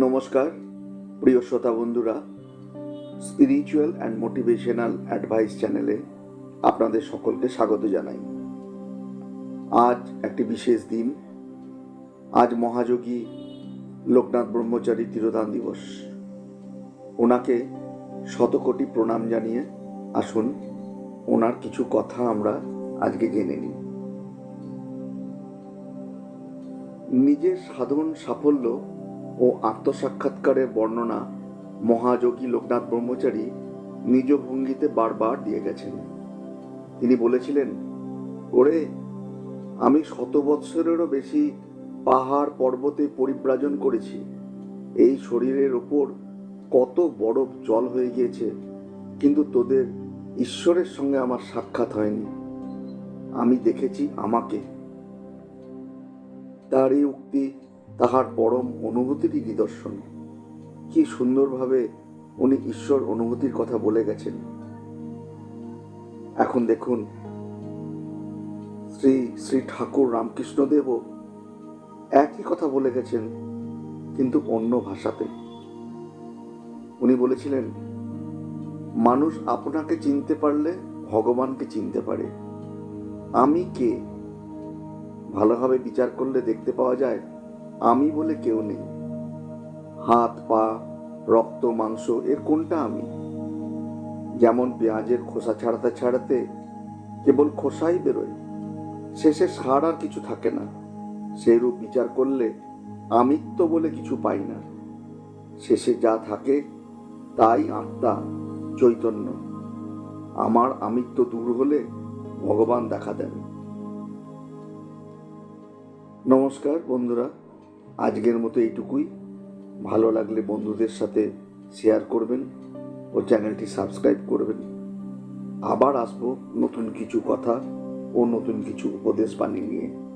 নমস্কার, প্রিয় শ্রোতা বন্ধুরা স্পিরিচুয়াল অ্যান্ড মোটিভেশনাল অ্যাডভাইস চ্যানেলে আপনাদের সকলকে স্বাগত জানাই। আজ একটি বিশেষ দিন, আজ মহাযোগী লোকনাথ ব্রহ্মচারী তিরোধান দিবস। ওনাকে শতকোটি প্রণাম জানিয়ে আসুন, ওনার কিছু কথা আমরা আজকে জেনে নিই। নিজের সাধন সাফল্য ও আত্মসাক্ষাৎকারের বর্ণনা মহাযোগী লোকনাথ ব্রহ্মচারী নিজ ভঙ্গিতে বারবার দিয়ে গেছেন। তিনি বলেছিলেন, ওরে, আমি শত বৎসরেরও বেশি পাহাড় পর্বতে পরিব্রাজন করেছি। এই শরীরের ওপর কত বরফ জল হয়ে গিয়েছে, কিন্তু তোদের ঈশ্বরের সঙ্গে আমার সাক্ষাৎ হয়নি। আমি দেখেছি আমাকে। তার এই উক্তি তাহার পরম অনুভূতিরই নিদর্শন। কি সুন্দরভাবে উনি ঈশ্বর অনুভূতির কথা বলে গেছেন। এখন দেখুন, শ্রী শ্রী ঠাকুর রামকৃষ্ণদেবও একই কথা বলে গেছেন, কিন্তু অন্য ভাষাতে। উনি বলেছিলেন, মানুষ আপনাকে চিনতে পারলে ভগবানকে চিনতে পারে। আমি কে? ভালোভাবে বিচার করলে দেখতে পাওয়া যায় আমি বলে কেউ নেই। হাত, পা, রক্ত, মাংস, এর কোনটা আমি? যেমন পেঁয়াজের খোসা ছাড়াতে ছাড়াতে কেবল খোসাই বেরোয়। শেষে সার আর কিছু থাকে না। সেরূপ বিচার করলে আমিত্ব বলে কিছু পাই না। শেষে যা থাকে, তাই আত্মা, চৈতন্য। আমার আমিত্ব দূর হলে ভগবান দেখা দেন। নমস্কার বন্ধুরা। আজকের মতো এইটুকুই। ভালো লাগলে বন্ধুদের সাথে শেয়ার করবেন ও চ্যানেলটি সাবস্ক্রাইব করবেন। আবার আসব নতুন কিছু কথা ও নতুন কিছু উপদেশ বানিয়ে নিয়ে।